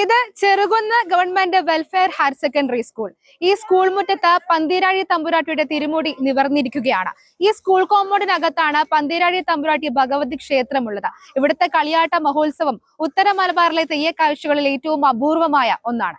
ഇത് Cherukunnu government welfare higher secondary school. ഈ school മുറ്റത്ത് പന്തീരാഴി തമ്പുരാട്ടിയുടെ തിരുമുടി നിവർന്നിരിക്കുകയാണ്. ഈ സ്കൂൾ കോമ്പൗണ്ടിനകത്താണ് പന്തീരാഴി തമ്പുരാട്ടി ഭഗവതി ക്ഷേത്രമുള്ളത്. ഇവിടുത്തെ കളിയാട്ട മഹോത്സവം ഉത്തര മലബാറിലെ തെയ്യക്കാഴ്ചകളിൽ ഏറ്റവും അപൂർവമായ ഒന്നാണ്.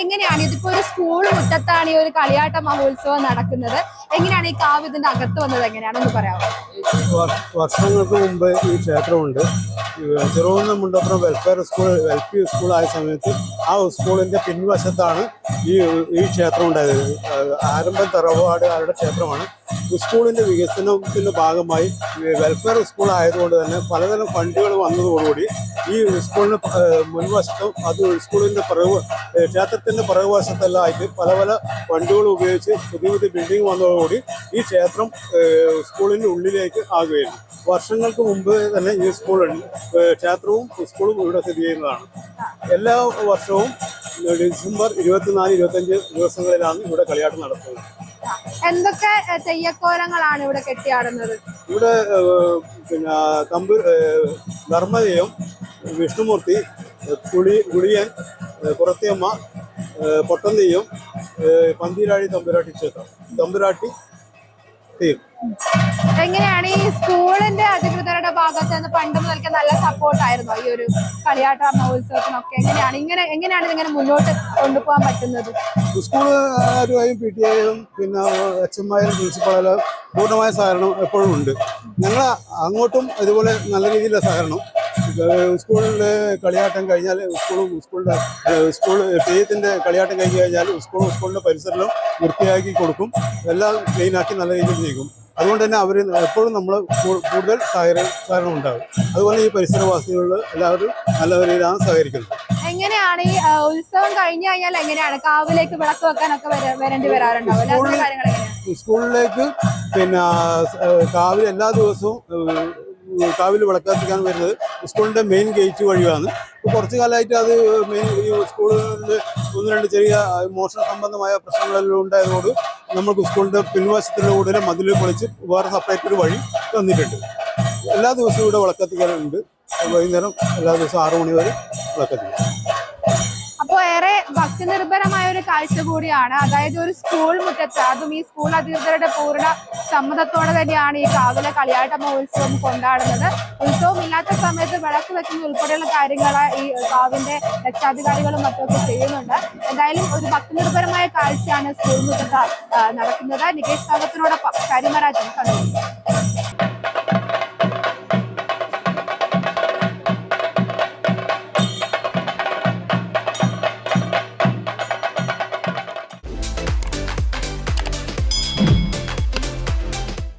എങ്ങനെയാണ് ഇതിപ്പോ ഒരു സ്കൂൾ മുറ്റത്താണ് ഈ ഒരു കളിയാട്ട മഹോത്സവം നടക്കുന്നത്? എങ്ങനെയാണ് ഈ കാവ് ഇതിന്റെ അകത്ത് വന്നത്? എങ്ങനെയാണെന്ന് പറയാമോ? വർഷങ്ങൾക്ക് മുമ്പ് ഈ ക്ഷേത്രമുണ്ട്. Cherukunnu Mundappuram welfare school L P school ആയ സമയത്ത് ആ സ്കൂളിന്റെ പിൻവശത്താണ് ഈ ഈ ക്ഷേത്രം ഉണ്ടായത്. ആരംഭ തറവാടുകാരുടെ ക്ഷേത്രമാണ്. സ്കൂളിന്റെ വികസനത്തിന്റെ ഭാഗമായി വെൽഫെയർ സ്കൂൾ ആയതുകൊണ്ട് തന്നെ പലതരം ഫണ്ടുകൾ വന്നതോടുകൂടി ഈ സ്കൂളിന് മുൻവശത്തും അത് സ്കൂളിന്റെ പിറകു ക്ഷേത്രത്തിന്റെ പിറകുവശത്തെല്ലാം ആയിട്ട് പല പല ഫണ്ടുകൾ ഉപയോഗിച്ച് പുതിയ പുതിയ ബിൽഡിംഗ് വന്നതോടുകൂടി ഈ ക്ഷേത്രം സ്കൂളിന്റെ ഉള്ളിലേക്ക് ആകുകയായിരുന്നു. വർഷങ്ങൾക്ക് മുമ്പ് തന്നെ ഈ സ്കൂളിൽ ക്ഷേത്രവും സ്കൂളും ഇവിടെ സ്ഥിതി ചെയ്യുന്നതാണ്. എല്ലാ വർഷവും ഡിസംബർ ഇരുപത്തിനാല് ഇരുപത്തഞ്ച് ദിവസങ്ങളിലാണ് ഇവിടെ കളിയാട്ടം നടത്തുന്നത്. എന്തൊക്കെ തെയ്യക്കോരങ്ങളാണ് തെയ്യക്കോലങ്ങളാണ് ഇവിടെ കെട്ടിയാടുന്നത്? ഇവിടെ പിന്നെ തമ്പു ധർമ്മദേവം ധർമ്മജയം വിഷ്ണുമൂർത്തി കുളി കുളിയൻ പുറത്തിയമ്മ ഏഹ്, പന്തീരാഴി തമ്പുരാട്ടി ക്ഷേത്രം. തമ്പുരാട്ടി തെയ്യം എങ്ങനെയാണ് ഈ സ്കൂളിന്റെ അധികൃതരുടെ ഭാഗത്ത് നിന്ന് പണ്ട് മുതൽക്ക് നല്ല സപ്പോർട്ട് ആയിരുന്നു. ഈ ഒരു കളിയാട്ട മഹോത്സവത്തിനൊക്കെ എങ്ങനെയാണ്? ഇങ്ങനെ എങ്ങനെയാണ് ഇതിങ്ങനെ മുന്നോട്ട് കൊണ്ടുപോകാൻ പറ്റുന്നത്? സ്കൂളുകാരുമായും പി ടി ഐയും പിന്നെ എച്ച് എം ആയാലും പ്രിൻസിപ്പളായാലും പൂർണമായ സഹകരണം എപ്പോഴും ഉണ്ട്. ഞങ്ങൾ അങ്ങോട്ടും ഇതുപോലെ നല്ല രീതിയിലുള്ള സഹകരണം. സ്കൂളിലെ കളിയാട്ടം കഴിഞ്ഞാൽ സ്കൂളും സ്കൂളിന്റെ സ്കൂൾ തെയ്യത്തിന്റെ കളിയാട്ടം കഴിഞ്ഞ് കഴിഞ്ഞാൽ സ്കൂളും സ്കൂളിന്റെ പരിസരവും വൃത്തിയാക്കി കൊടുക്കും. എല്ലാം ക്ലീനാക്കി നല്ല രീതിയിൽ നീക്കും അതുകൊണ്ട് തന്നെ അവർ എപ്പോഴും നമ്മൾ കൂടുതൽ സഹകരണം സഹകരണം ഉണ്ടാകും. അതുപോലെ ഈ പരിസരവാസികൾ എല്ലാവരും നല്ല രീതിയിലാണ് സഹകരിക്കുന്നത്. എങ്ങനെയാണ് ഈ ഉത്സവം കഴിഞ്ഞു കഴിഞ്ഞാൽ എങ്ങനെയാണ്? കാവിലേക്ക് വിളക്ക് വെക്കാനൊക്കെ വര- വരേണ്ടി വരാറുണ്ടാവും സ്കൂളിലേക്ക് പിന്നെ കാവിൽ എല്ലാ ദിവസവും കാവിൽ വിളക്കത്തിക്കാൻ വരുന്നത് സ്കൂളിന്റെ മെയിൻ ഗേറ്റ് വഴിയാണ്. കുറച്ച് കാലമായിട്ട് അത് മെയിൻ ഈ സ്കൂളിൽ ഒന്ന് രണ്ട് ചെറിയ മോഷണ സംബന്ധമായ പ്രശ്നങ്ങളെല്ലാം ഉണ്ടായതുകൊണ്ട് നമുക്ക് സ്കൂളിന്റെ പിൻവശത്തിലൂടെ മതിൽ പൊളിച്ച് വേറെ ഒരു വഴി തന്നിട്ടുണ്ട്. എല്ലാ ദിവസവും ഇവിടെ വിളക്കത്തിക്കാറുണ്ട്. വൈകുന്നേരം എല്ലാ ദിവസവും ആറു മണി വരെ വിളക്കത്തിക്കും. അപ്പോൾ ഏറെ ഭക്തി നിർഭരമായ ഒരു കാഴ്ച കൂടിയാണ്. അതായത് ഒരു സ്കൂൾ മുറ്റത്ത് അതും ഈ സ്കൂൾ അധികൃതരുടെ പൂർണ സമ്മതത്തോടെ തന്നെയാണ് ഈ കാവിലെ കളിയാട്ട മഹോത്സവം കൊണ്ടാടുന്നത്. ഉത്സവം ഇല്ലാത്ത സമയത്ത് വിളക്ക് വെക്കുന്ന ഉൾപ്പെടെയുള്ള കാര്യങ്ങൾ ഈ കാവിന്റെ രക്ഷാധികാരികളും മറ്റൊക്കെ ചെയ്യുന്നുണ്ട്. എന്തായാലും ഒരു ഭക്തി നിർഭരമായ കാഴ്ചയാണ് സ്കൂൾ മുറ്റത്ത് നടക്കുന്നത്. നികേഷ് ഭാഗത്തിനോടൊപ്പം കരിമരാജൻ കണ്ണൂർ